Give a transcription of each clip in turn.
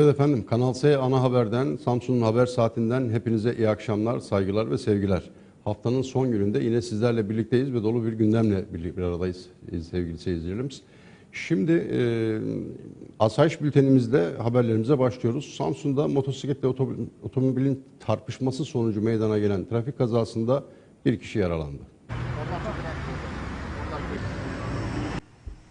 Evet efendim, Kanal S ana haberden, Samsun'un haber saatinden hepinize iyi akşamlar, saygılar ve sevgiler. Haftanın son gününde yine sizlerle birlikteyiz ve dolu bir gündemle bir, aradayız sevgili seyircilerimiz. Şimdi e, asayiş bültenimizde haberlerimize başlıyoruz. Samsun'da motosikletle otomobil- otomobilin tartışması sonucu meydana gelen trafik kazasında bir kişi yaralandı.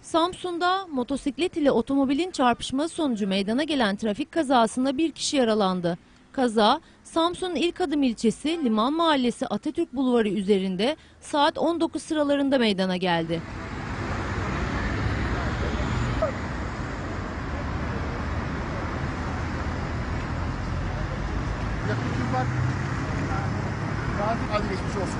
Samsun'da motosiklet ile otomobilin çarpışması sonucu meydana gelen trafik kazasında bir kişi yaralandı. Kaza, Samsun'un İlk Adım ilçesi Liman Mahallesi Atatürk Bulvarı üzerinde saat 19 sıralarında meydana geldi. Yakıtım var. Nadir hadi geçmiş olsun.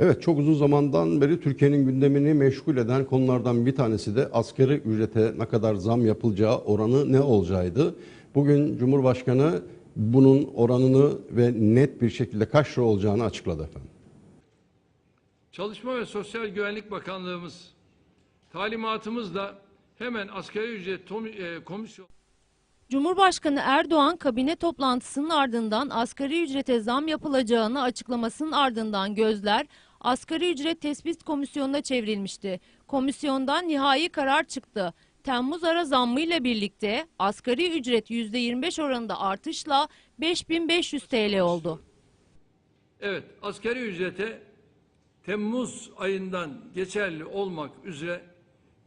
Evet çok uzun zamandan beri Türkiye'nin gündemini meşgul eden konulardan bir tanesi de asgari ücrete ne kadar zam yapılacağı oranı ne olacağıydı. Bugün Cumhurbaşkanı bunun oranını ve net bir şekilde kaç lira olacağını açıkladı efendim. Çalışma ve Sosyal Güvenlik Bakanlığımız talimatımızla hemen asgari ücret e, komisyon Cumhurbaşkanı Erdoğan kabine toplantısının ardından asgari ücrete zam yapılacağını açıklamasının ardından gözler asgari ücret tespit komisyonuna çevrilmişti. Komisyondan nihai karar çıktı. Temmuz ara zammıyla birlikte asgari ücret %25 oranında artışla 5500 TL oldu. evet asgari ücrete Temmuz ayından geçerli olmak üzere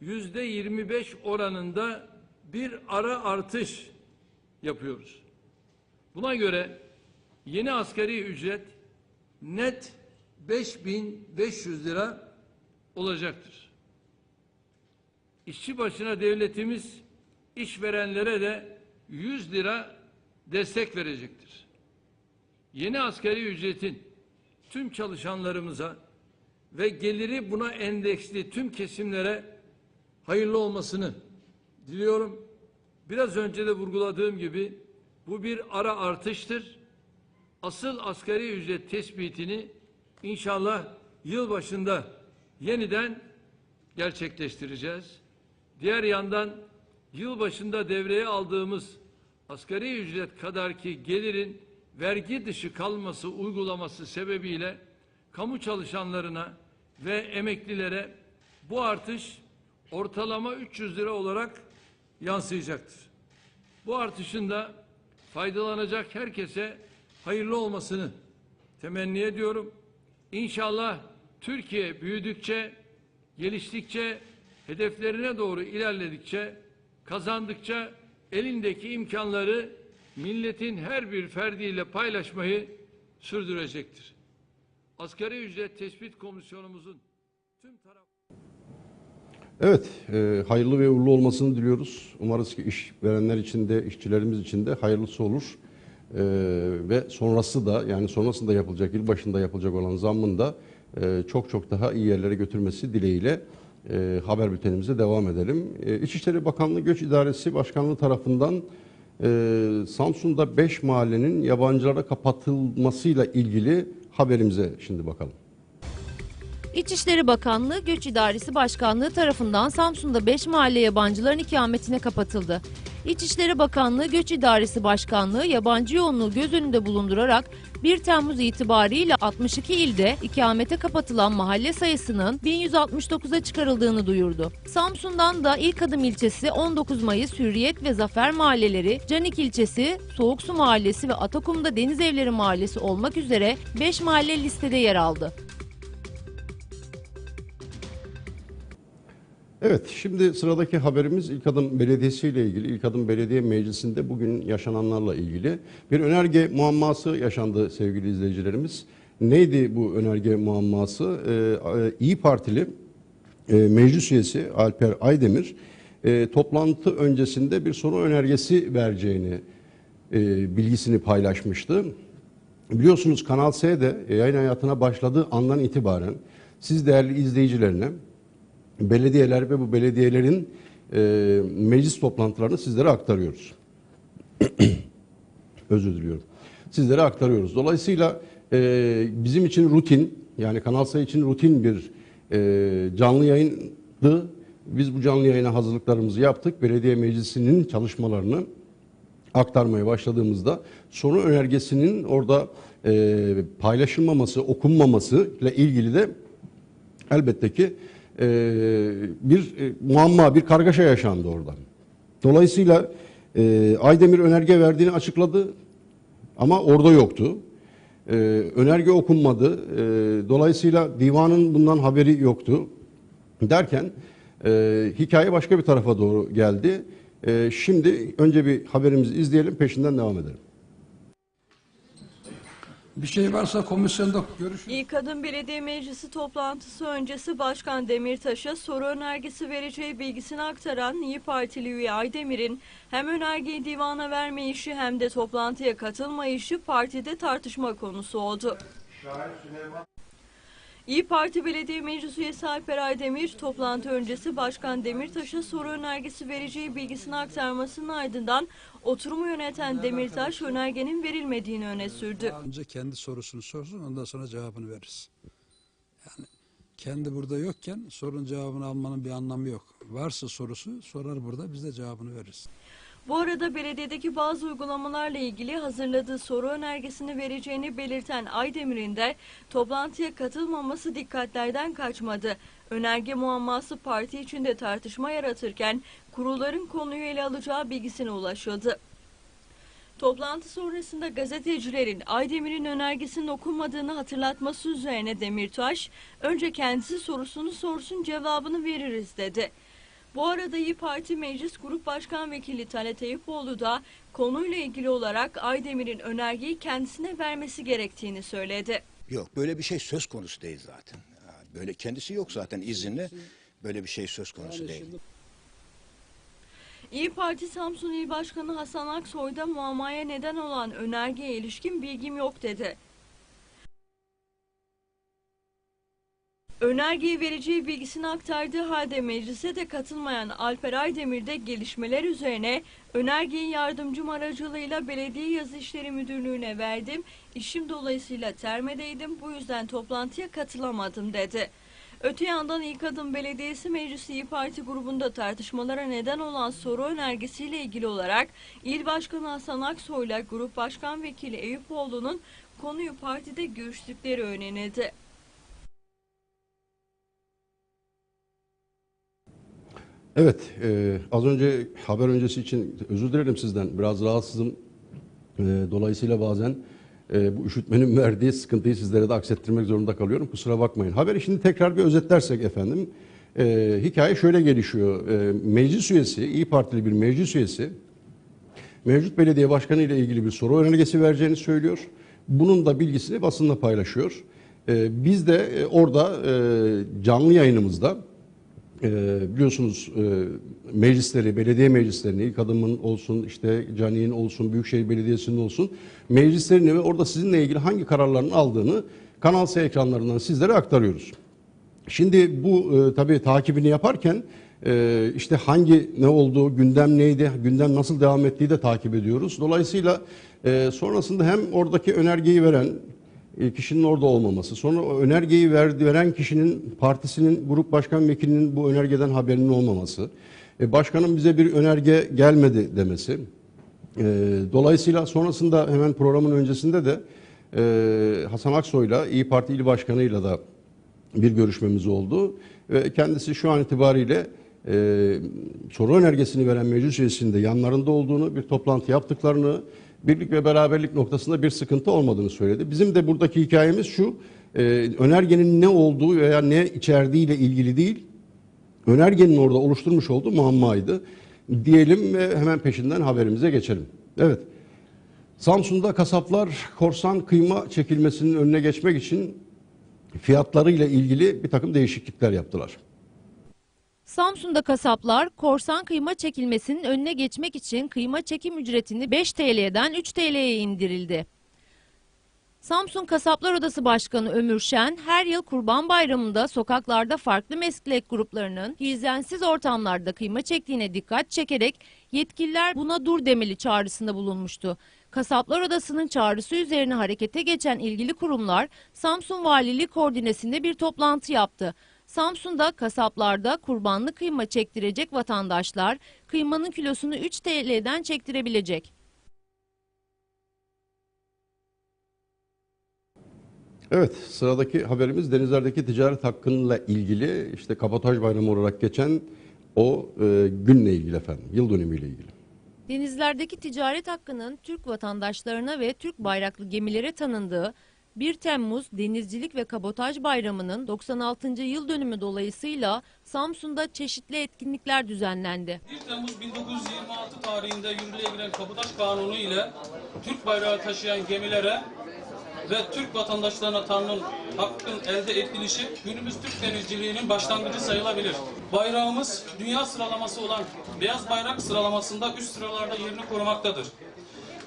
yüzde 25 oranında bir ara artış yapıyoruz. Buna göre yeni asgari ücret net 5500 lira olacaktır. İşçi başına devletimiz işverenlere de 100 lira destek verecektir. Yeni asgari ücretin tüm çalışanlarımıza ve geliri buna endeksli tüm kesimlere hayırlı olmasını diliyorum. Biraz önce de vurguladığım gibi bu bir ara artıştır. Asıl asgari ücret tespitini inşallah yıl başında yeniden gerçekleştireceğiz. Diğer yandan yıl başında devreye aldığımız asgari ücret kadarki gelirin vergi dışı kalması uygulaması sebebiyle kamu çalışanlarına ve emeklilere bu artış ortalama 300 lira olarak yansıyacaktır. Bu artışın da faydalanacak herkese hayırlı olmasını temenni ediyorum. İnşallah Türkiye büyüdükçe, geliştikçe, hedeflerine doğru ilerledikçe, kazandıkça elindeki imkanları milletin her bir ferdiyle paylaşmayı sürdürecektir. Asgari ücret tespit komisyonumuzun tüm taraf Evet, e, hayırlı ve uğurlu olmasını diliyoruz. Umarız ki işverenler için de, işçilerimiz için de hayırlısı olur. E, ve sonrası da, yani sonrasında yapılacak, yıl başında yapılacak olan zammın da e, çok çok daha iyi yerlere götürmesi dileğiyle e, haber bültenimize devam edelim. E, İçişleri Bakanlığı Göç İdaresi Başkanlığı tarafından e, Samsun'da 5 mahallenin yabancılara kapatılmasıyla ilgili haberimize şimdi bakalım. İçişleri Bakanlığı Göç İdaresi Başkanlığı tarafından Samsun'da 5 mahalle yabancıların ikametine kapatıldı. İçişleri Bakanlığı Göç İdaresi Başkanlığı yabancı yoğunluğu göz önünde bulundurarak 1 Temmuz itibariyle 62 ilde ikamete kapatılan mahalle sayısının 1169'a çıkarıldığını duyurdu. Samsun'dan da İlk Adım ilçesi 19 Mayıs Hürriyet ve Zafer mahalleleri, Canik ilçesi, Soğuksu mahallesi ve Atakum'da Deniz Evleri mahallesi olmak üzere 5 mahalle listede yer aldı. Evet, şimdi sıradaki haberimiz İlk Adım Belediyesi ile ilgili. İlk Adım Belediye Meclisi'nde bugün yaşananlarla ilgili bir önerge muamması yaşandı sevgili izleyicilerimiz. Neydi bu önerge muamması? Ee, İyi Partili e, meclis üyesi Alper Aydemir e, toplantı öncesinde bir soru önergesi vereceğini e, bilgisini paylaşmıştı. Biliyorsunuz Kanal S'de yayın hayatına başladığı andan itibaren siz değerli izleyicilerine belediyeler ve bu belediyelerin e, meclis toplantılarını sizlere aktarıyoruz. Özür diliyorum. sizlere aktarıyoruz. Dolayısıyla e, bizim için rutin yani Kanal Say için rutin bir e, canlı yayındı. Biz bu canlı yayına hazırlıklarımızı yaptık. Belediye meclisinin çalışmalarını aktarmaya başladığımızda sorun önergesinin orada e, paylaşılmaması, okunmaması ile ilgili de elbette ki e, bir e, muamma, bir kargaşa yaşandı orada. Dolayısıyla e, Aydemir önerge verdiğini açıkladı ama orada yoktu. E, önerge okunmadı. E, dolayısıyla divanın bundan haberi yoktu. Derken e, hikaye başka bir tarafa doğru geldi. E, şimdi önce bir haberimizi izleyelim, peşinden devam edelim. Bir şey varsa komisyonda görüşürüz. İyi Kadın Belediye Meclisi toplantısı öncesi Başkan Demirtaş'a soru önergesi vereceği bilgisini aktaran İyi Partili üye Aydemir'in hem önergeyi divana vermeyişi hem de toplantıya katılmayışı partide tartışma konusu oldu. İyi Parti Belediye Meclis Üyesi Alper Aydemir, toplantı öncesi Başkan Demirtaş'a soru önergesi vereceği bilgisini aktarmasının ardından oturumu yöneten Demirtaş, önergenin verilmediğini öne sürdü. Önce kendi sorusunu sorsun ondan sonra cevabını veririz. Yani kendi burada yokken sorun cevabını almanın bir anlamı yok. Varsa sorusu sorar burada biz de cevabını veririz. Bu arada belediyedeki bazı uygulamalarla ilgili hazırladığı soru önergesini vereceğini belirten Aydemir'in de toplantıya katılmaması dikkatlerden kaçmadı. Önerge muamması parti içinde tartışma yaratırken kurulların konuyu ele alacağı bilgisine ulaşıldı. Toplantı sonrasında gazetecilerin Aydemir'in önergesinin okunmadığını hatırlatması üzerine Demirtaş, önce kendisi sorusunu sorsun cevabını veririz dedi. Bu arada İyi Parti Meclis Grup Başkan Vekili Talat Eyüpoğlu da konuyla ilgili olarak Aydemir'in önergeyi kendisine vermesi gerektiğini söyledi. Yok böyle bir şey söz konusu değil zaten. Böyle kendisi yok zaten izinli. Böyle bir şey söz konusu değil. İyi Parti Samsun İl Başkanı Hasan Aksoy da muammaya neden olan önergeye ilişkin bilgim yok dedi. Önergeyi vereceği bilgisini aktardığı halde meclise de katılmayan Alper Aydemir de gelişmeler üzerine önergeyi yardımcım aracılığıyla Belediye Yazı İşleri Müdürlüğü'ne verdim. İşim dolayısıyla termedeydim bu yüzden toplantıya katılamadım dedi. Öte yandan İlk Adım Belediyesi Meclisi İyi Parti grubunda tartışmalara neden olan soru önergesiyle ilgili olarak İl Başkanı Hasan Aksoy'la Grup Başkan Vekili Eyüpoğlu'nun konuyu partide görüştükleri öğrenildi. Evet, e, az önce haber öncesi için özür dilerim sizden. Biraz rahatsızım. E, dolayısıyla bazen e, bu üşütmenin verdiği sıkıntıyı sizlere de aksettirmek zorunda kalıyorum. Kusura bakmayın. Haberi şimdi tekrar bir özetlersek efendim. E, hikaye şöyle gelişiyor. E, meclis üyesi, İyi Partili bir meclis üyesi mevcut belediye başkanı ile ilgili bir soru önergesi vereceğini söylüyor. Bunun da bilgisini basınla paylaşıyor. E, biz de e, orada e, canlı yayınımızda e, biliyorsunuz e, meclisleri, belediye meclislerini, ilk adımın olsun, işte Cani'nin olsun, Büyükşehir Belediyesi'nin olsun, meclislerini ve orada sizinle ilgili hangi kararların aldığını Kanal S ekranlarından sizlere aktarıyoruz. Şimdi bu e, tabii takibini yaparken e, işte hangi ne olduğu, gündem neydi, gündem nasıl devam ettiği de takip ediyoruz. Dolayısıyla e, sonrasında hem oradaki önergeyi veren kişinin orada olmaması, sonra o önergeyi verdi, veren kişinin partisinin grup başkan vekilinin bu önergeden haberinin olmaması, e, başkanın bize bir önerge gelmedi demesi. E, dolayısıyla sonrasında hemen programın öncesinde de e, Hasan Aksoy'la İyi Parti İl Başkanı'yla da bir görüşmemiz oldu. Ve kendisi şu an itibariyle e, soru önergesini veren meclis üyesinin de yanlarında olduğunu, bir toplantı yaptıklarını, birlik ve beraberlik noktasında bir sıkıntı olmadığını söyledi. Bizim de buradaki hikayemiz şu, e, önergenin ne olduğu veya ne içerdiğiyle ilgili değil, önergenin orada oluşturmuş olduğu muammaydı. Diyelim ve hemen peşinden haberimize geçelim. Evet. Samsun'da kasaplar korsan kıyma çekilmesinin önüne geçmek için fiyatlarıyla ilgili bir takım değişiklikler yaptılar. Samsun'da kasaplar korsan kıyma çekilmesinin önüne geçmek için kıyma çekim ücretini 5 TL'den 3 TL'ye indirildi. Samsun Kasaplar Odası Başkanı Ömür Şen her yıl Kurban Bayramı'nda sokaklarda farklı meslek gruplarının hizensiz ortamlarda kıyma çektiğine dikkat çekerek yetkililer buna dur demeli çağrısında bulunmuştu. Kasaplar Odası'nın çağrısı üzerine harekete geçen ilgili kurumlar Samsun Valiliği koordinesinde bir toplantı yaptı. Samsun'da kasaplarda kurbanlı kıyma çektirecek vatandaşlar kıymanın kilosunu 3 TL'den çektirebilecek. Evet, sıradaki haberimiz denizlerdeki ticaret hakkıyla ilgili işte kabotaj bayramı olarak geçen o e, günle ilgili efendim, yıl dönümüyle ilgili. Denizlerdeki ticaret hakkının Türk vatandaşlarına ve Türk bayraklı gemilere tanındığı 1 Temmuz Denizcilik ve Kabotaj Bayramı'nın 96. yıl dönümü dolayısıyla Samsun'da çeşitli etkinlikler düzenlendi. 1 Temmuz 1926 tarihinde yürürlüğe giren Kabataş Kanunu ile Türk bayrağı taşıyan gemilere ve Türk vatandaşlarına tanınan hakkın elde edilişi günümüz Türk denizciliğinin başlangıcı sayılabilir. Bayrağımız dünya sıralaması olan beyaz bayrak sıralamasında üst sıralarda yerini korumaktadır.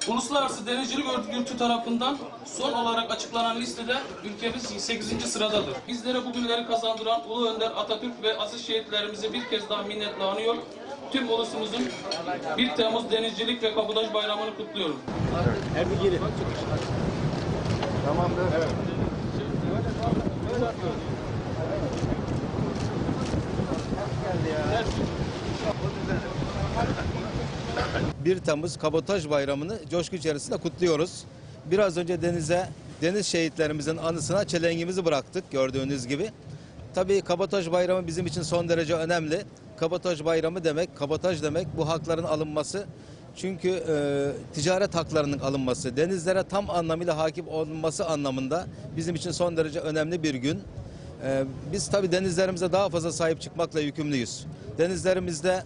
Uluslararası Denizcilik Örgütü tarafından son olarak açıklanan listede ülkemiz 8. sıradadır. Bizlere bu günleri kazandıran Ulu Önder Atatürk ve aziz şehitlerimizi bir kez daha minnetle anıyor. Tüm ulusumuzun 1 Temmuz Denizcilik ve Kabadaj Bayramı'nı kutluyorum. Ee, 1 Temmuz Kabotaj Bayramı'nı coşku içerisinde kutluyoruz. Biraz önce denize, deniz şehitlerimizin anısına çelengimizi bıraktık gördüğünüz gibi. Tabii Kabotaj Bayramı bizim için son derece önemli. Kabotaj Bayramı demek, kabotaj demek bu hakların alınması. Çünkü e, ticaret haklarının alınması, denizlere tam anlamıyla hakim olunması anlamında bizim için son derece önemli bir gün. Ee, Biz tabii denizlerimize daha fazla sahip çıkmakla yükümlüyüz. Denizlerimizde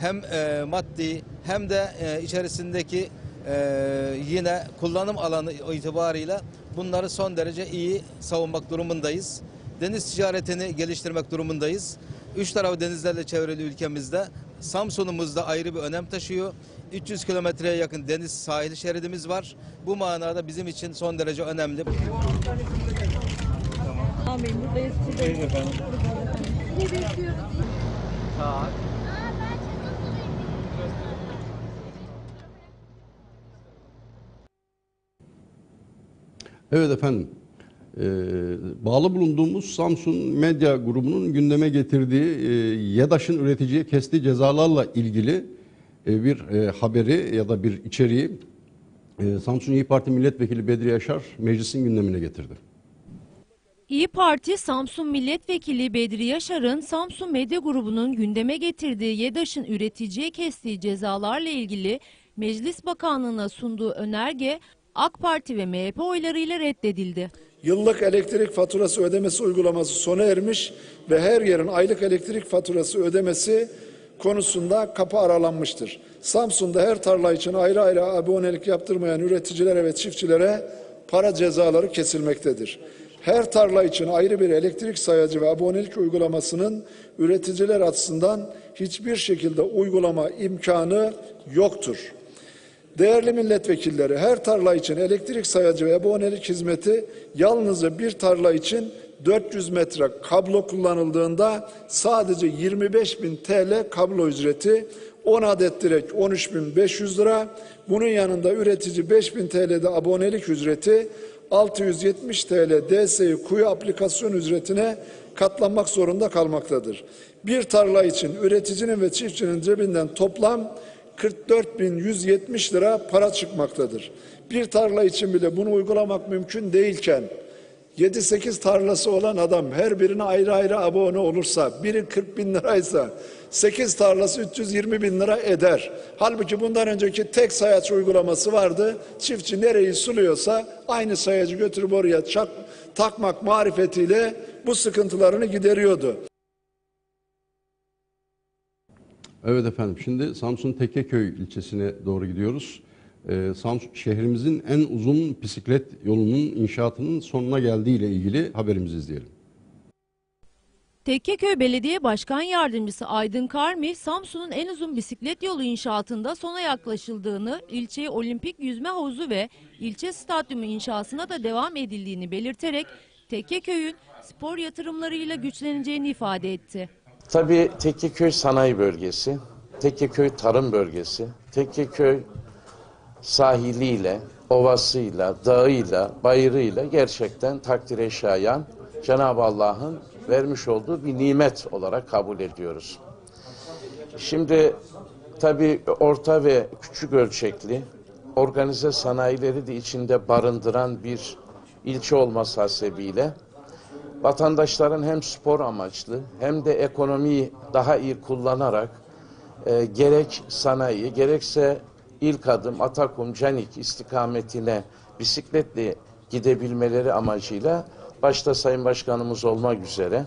hem e, maddi hem de e, içerisindeki e, yine kullanım alanı itibarıyla bunları son derece iyi savunmak durumundayız. Deniz ticaretini geliştirmek durumundayız. Üç tarafı denizlerle çevrili ülkemizde Samsun'umuz da ayrı bir önem taşıyor. 300 kilometreye yakın deniz sahil şeridimiz var. Bu manada bizim için son derece önemli. Evet efendim, e, bağlı bulunduğumuz Samsun Medya grubunun gündeme getirdiği e, YEDAŞ'ın üreticiye kestiği cezalarla ilgili e, bir e, haberi ya da bir içeriği e, Samsun İyi Parti Milletvekili Bedri Yaşar meclisin gündemine getirdi. İyi Parti Samsun Milletvekili Bedri Yaşar'ın Samsun Medya Grubu'nun gündeme getirdiği YEDAŞ'ın üreticiye kestiği cezalarla ilgili Meclis Bakanlığı'na sunduğu önerge AK Parti ve MHP oylarıyla reddedildi. Yıllık elektrik faturası ödemesi uygulaması sona ermiş ve her yerin aylık elektrik faturası ödemesi konusunda kapı aralanmıştır. Samsun'da her tarla için ayrı ayrı abonelik yaptırmayan üreticilere ve çiftçilere para cezaları kesilmektedir. Her tarla için ayrı bir elektrik sayacı ve abonelik uygulamasının üreticiler açısından hiçbir şekilde uygulama imkanı yoktur. Değerli milletvekilleri her tarla için elektrik sayacı ve abonelik hizmeti yalnızca bir tarla için 400 metre kablo kullanıldığında sadece 25 bin TL kablo ücreti 10 adet direk 13.500 lira. Bunun yanında üretici 5000 TL'de abonelik ücreti 670 TL DSİ kuyu aplikasyon ücretine katlanmak zorunda kalmaktadır. Bir tarla için üreticinin ve çiftçinin cebinden toplam 44.170 lira para çıkmaktadır. Bir tarla için bile bunu uygulamak mümkün değilken 7-8 tarlası olan adam her birine ayrı ayrı abone olursa biri 40 bin liraysa 8 tarlası 320 bin lira eder. Halbuki bundan önceki tek sayaç uygulaması vardı. Çiftçi nereyi suluyorsa aynı sayacı götürüp oraya çak, takmak marifetiyle bu sıkıntılarını gideriyordu. Evet efendim şimdi Samsun Tekeköy ilçesine doğru gidiyoruz. Ee, Samsun şehrimizin en uzun bisiklet yolunun inşaatının sonuna geldiği ile ilgili haberimizi izleyelim. Tekkeköy Belediye Başkan Yardımcısı Aydın Karmi, Samsun'un en uzun bisiklet yolu inşaatında sona yaklaşıldığını, ilçeye olimpik yüzme havuzu ve ilçe stadyumu inşasına da devam edildiğini belirterek Tekkeköy'ün spor yatırımlarıyla güçleneceğini ifade etti. Tabii Tekkeköy sanayi bölgesi, Tekkeköy tarım bölgesi, Tekkeköy sahiliyle, ovasıyla, dağıyla, bayırıyla gerçekten takdire şayan Cenab-ı Allah'ın vermiş olduğu bir nimet olarak kabul ediyoruz. Şimdi tabii orta ve küçük ölçekli organize sanayileri de içinde barındıran bir ilçe olması hasebiyle vatandaşların hem spor amaçlı hem de ekonomiyi daha iyi kullanarak e, gerek sanayi gerekse ilk adım Atakum Canik istikametine bisikletle gidebilmeleri amacıyla başta Sayın Başkanımız olmak üzere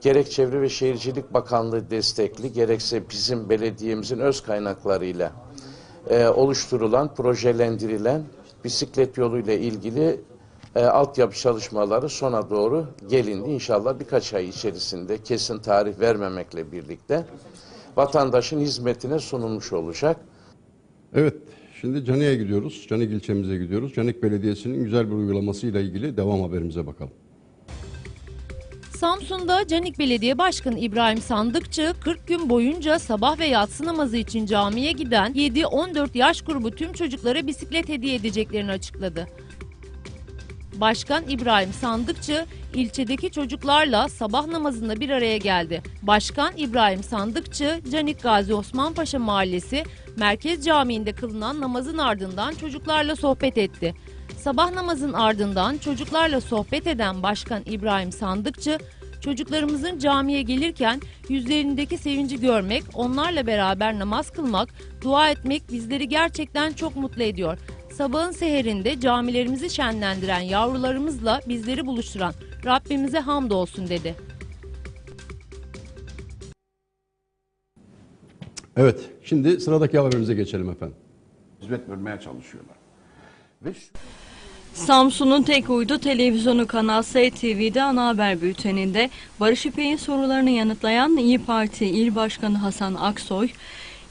gerek Çevre ve Şehircilik Bakanlığı destekli gerekse bizim belediyemizin öz kaynaklarıyla e, oluşturulan, projelendirilen bisiklet yoluyla ilgili e, altyapı çalışmaları sona doğru gelindi. İnşallah birkaç ay içerisinde kesin tarih vermemekle birlikte vatandaşın hizmetine sunulmuş olacak. Evet, şimdi Canik'e gidiyoruz. Canik ilçemize gidiyoruz. Canik Belediyesi'nin güzel bir uygulamasıyla ilgili devam haberimize bakalım. Samsun'da Canik Belediye Başkanı İbrahim Sandıkçı 40 gün boyunca sabah ve yatsı namazı için camiye giden 7-14 yaş grubu tüm çocuklara bisiklet hediye edeceklerini açıkladı. Başkan İbrahim Sandıkçı ilçedeki çocuklarla sabah namazında bir araya geldi. Başkan İbrahim Sandıkçı, Canik Gazi Osman Paşa Mahallesi Merkez Camii'nde kılınan namazın ardından çocuklarla sohbet etti. Sabah namazın ardından çocuklarla sohbet eden Başkan İbrahim Sandıkçı, çocuklarımızın camiye gelirken yüzlerindeki sevinci görmek, onlarla beraber namaz kılmak, dua etmek bizleri gerçekten çok mutlu ediyor. Sabahın seherinde camilerimizi şenlendiren yavrularımızla bizleri buluşturan Rabbimize hamdolsun dedi. Evet, şimdi sıradaki haberimize geçelim efendim. hizmet vermeye çalışıyorlar. Ve şu- Samsun'un tek uydu televizyonu Kanal S TV'de ana haber bülteninde Barış İpek'in sorularını yanıtlayan İyi Parti İl Başkanı Hasan Aksoy,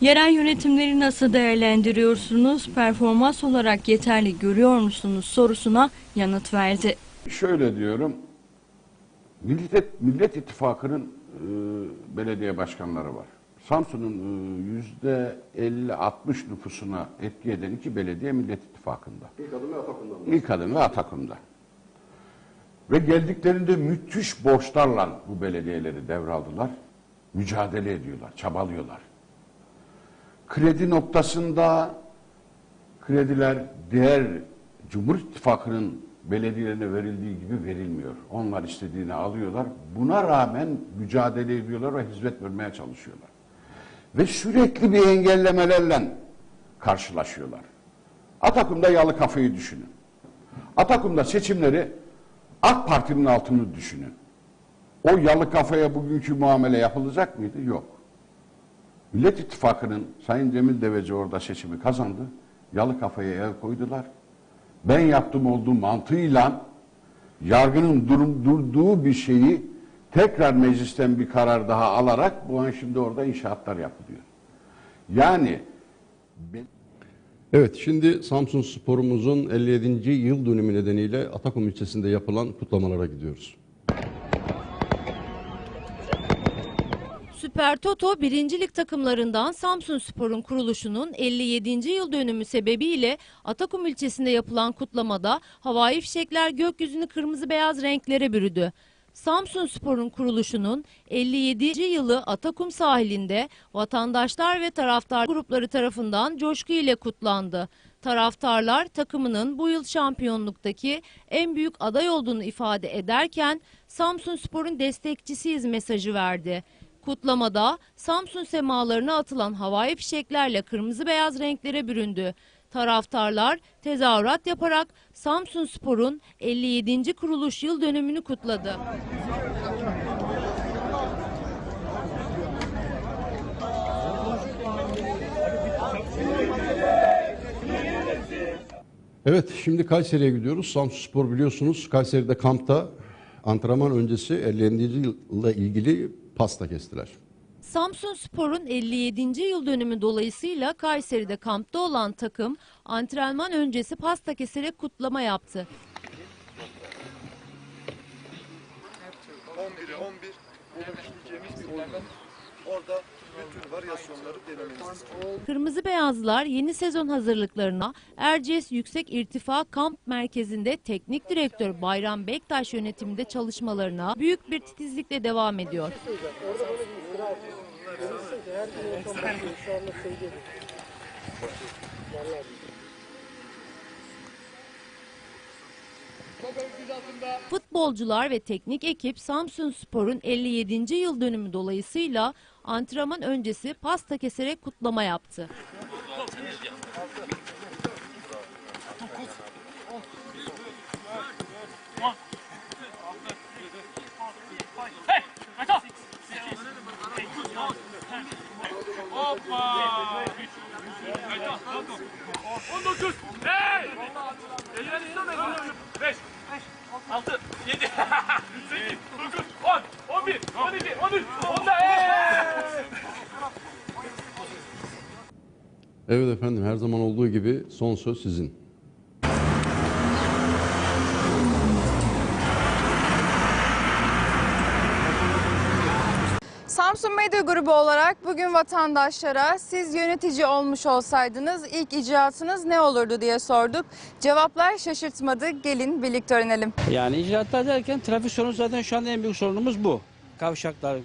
yerel yönetimleri nasıl değerlendiriyorsunuz, performans olarak yeterli görüyor musunuz sorusuna yanıt verdi. şöyle diyorum, Millet, Millet İttifakı'nın e, belediye başkanları var. Samsun'un e, yüzde 50-60 nüfusuna etki eden iki belediye Millet İttifakı'nda. İlk adım ve Atakum'dan. İlk adım ve Atakum'da. Ve geldiklerinde müthiş borçlarla bu belediyeleri devraldılar. Mücadele ediyorlar, çabalıyorlar. Kredi noktasında krediler diğer Cumhur İttifakı'nın belediyelerine verildiği gibi verilmiyor. Onlar istediğini alıyorlar. Buna rağmen mücadele ediyorlar ve hizmet vermeye çalışıyorlar. Ve sürekli bir engellemelerle karşılaşıyorlar. Atakum'da yalı kafayı düşünün. Atakum'da seçimleri AK Parti'nin altını düşünün. O yalı kafaya bugünkü muamele yapılacak mıydı? Yok. Millet İttifakı'nın Sayın Cemil Deveci orada seçimi kazandı. Yalı kafaya el koydular. Ben yaptım olduğu mantığıyla yargının durum, durduğu bir şeyi tekrar meclisten bir karar daha alarak bu an şimdi orada inşaatlar yapılıyor. Yani Evet, şimdi Samsun Spor'umuzun 57. yıl dönümü nedeniyle Atakum ilçesinde yapılan kutlamalara gidiyoruz. Süper Toto 1. Lig takımlarından Samsun Spor'un kuruluşunun 57. yıl dönümü sebebiyle Atakum ilçesinde yapılan kutlamada havai fişekler gökyüzünü kırmızı beyaz renklere bürüdü. Samsun Spor'un kuruluşunun 57. yılı Atakum sahilinde vatandaşlar ve taraftar grupları tarafından coşku ile kutlandı. Taraftarlar takımının bu yıl şampiyonluktaki en büyük aday olduğunu ifade ederken Samsun Spor'un destekçisiyiz mesajı verdi. Kutlamada Samsun semalarına atılan havai fişeklerle kırmızı beyaz renklere büründü. Taraftarlar tezahürat yaparak Samsun Spor'un 57. kuruluş yıl dönümünü kutladı. Evet, şimdi Kayseri'ye gidiyoruz. Samsun Spor biliyorsunuz Kayseri'de kampta antrenman öncesi 50. yılla ilgili pasta kestiler. Samsun Spor'un 57. yıl dönümü dolayısıyla Kayseri'de kampta olan takım antrenman öncesi pasta keserek kutlama yaptı. 11'e 11 diyeceğimiz bir oyun. Orada bütün varyasyonları. Kırmızı Beyazlılar yeni sezon hazırlıklarına Erciyes Yüksek İrtifa Kamp Merkezi'nde teknik direktör Bayram Bektaş yönetiminde çalışmalarına büyük bir titizlikle devam ediyor. Futbolcular ve teknik ekip Samsun Spor'un 57. yıl dönümü dolayısıyla antrenman öncesi pasta keserek kutlama yaptı. Evet efendim her zaman olduğu gibi son söz sizin. Samsun Medya Grubu olarak bugün vatandaşlara siz yönetici olmuş olsaydınız ilk icraatınız ne olurdu diye sorduk. Cevaplar şaşırtmadı. Gelin birlikte öğrenelim. Yani icraatlar derken trafik sorunu zaten şu anda en büyük sorunumuz bu. Kavşaklar,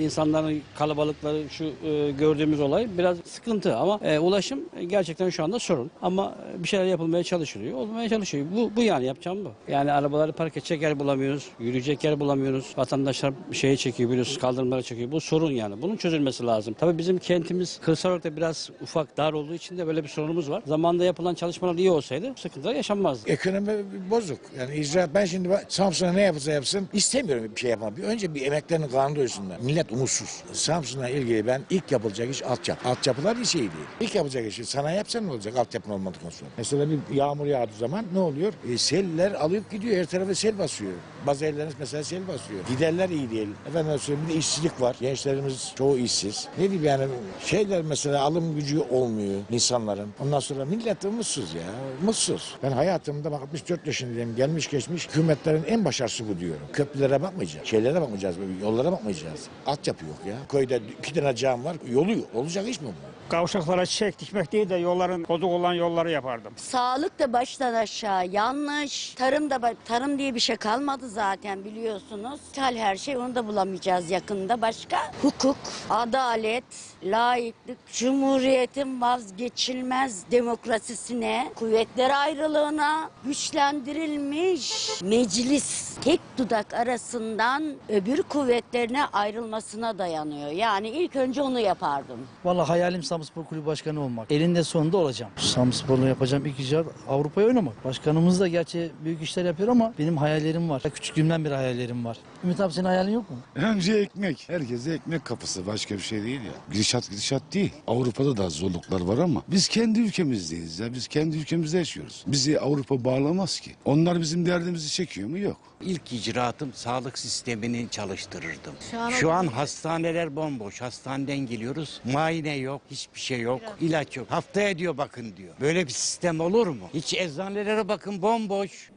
insanların kalabalıkları şu e, gördüğümüz olay biraz sıkıntı ama e, ulaşım gerçekten şu anda sorun. Ama bir şeyler yapılmaya çalışılıyor, olmaya çalışıyor. Bu, bu yani yapacağım bu. Yani arabaları park edecek yer bulamıyoruz, yürüyecek yer bulamıyoruz. Vatandaşlar şeye çekiyor biliyorsunuz kaldırımlara çekiyor. Bu sorun yani. Bunun çözülmesi lazım. Tabii bizim kentimiz kırsal olarak da biraz ufak, dar olduğu için de böyle bir sorunumuz var. Zamanında yapılan çalışmalar iyi olsaydı sıkıntılar yaşanmazdı. Ekonomi bozuk. Yani icraat ben şimdi Samsun'a ne yapılsa yapsın istemiyorum bir şey yapmak. Bir Önce bir emeklerini kanunda ölsünler. Millet umutsuz. Samsun'la ilgili ben ilk yapılacak iş altyapı. Altyapılar bir şey değil. İlk yapılacak işi sanayi yapsan ne olacak altyapın olmadıktan sonra? Mesela bir yağmur yağdığı zaman ne oluyor? E, seller alıp gidiyor. Her tarafa sel basıyor. Bazı evleriniz mesela sel basıyor. Giderler iyi değil. Efendim söyleyeyim bir de işsizlik var. Gençlerimiz çoğu işsiz. Ne diyeyim yani şeyler mesela alım gücü olmuyor insanların. Ondan sonra millet mutsuz ya. Mutsuz. Ben hayatımda bak 64 yaşındayım. Gelmiş geçmiş hükümetlerin en başarısı bu diyorum. Köprülere bakmayacağız. Şeylere bakmayacağız. Yollara bakmayacağız. Altyapı yok ya. Köyde iki tane cam var. Yolu yok. Olacak iş mi bu? Kavşaklara çiçek dikmek değil de yolların bozuk olan yolları yapardım. Sağlık da baştan aşağı yanlış. Tarım da ba- tarım diye bir şey kalmadı zaten biliyorsunuz. Tal her şey onu da bulamayacağız yakında başka. Hukuk, adalet, layıklık, cumhuriyetin vazgeçilmez demokrasisine, kuvvetler ayrılığına güçlendirilmiş meclis tek dudak arasından öbür kuvvetlerine ayrılmasına dayanıyor. Yani ilk önce onu yapardım. Vallahi hayalim Samspor Kulübü Başkanı olmak. Elinde sonunda olacağım. Samspor'la yapacağım ilk icraat Avrupa'ya oynamak. Başkanımız da gerçi büyük işler yapıyor ama benim hayallerim var. Küçüklüğümden beri hayallerim var. Ümit abi senin hayalin yok mu? Önce ekmek. Herkese ekmek kapısı. Başka bir şey değil ya. Gidişat gidişat değil. Avrupa'da da zorluklar var ama biz kendi ülkemizdeyiz ya. Biz kendi ülkemizde yaşıyoruz. Bizi Avrupa bağlamaz ki. Onlar bizim derdimizi çekiyor mu? Yok. İlk icraatım sağlık sistemini çalıştırırdım. Şu an- Şu an hastaneler bomboş. Hastaneden geliyoruz. Muayene yok, hiçbir şey yok. ilaç yok. Haftaya diyor bakın diyor. Böyle bir sistem olur mu? Hiç eczanelere bakın bomboş.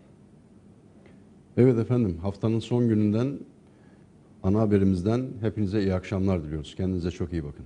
Evet efendim haftanın son gününden ana haberimizden hepinize iyi akşamlar diliyoruz. Kendinize çok iyi bakın.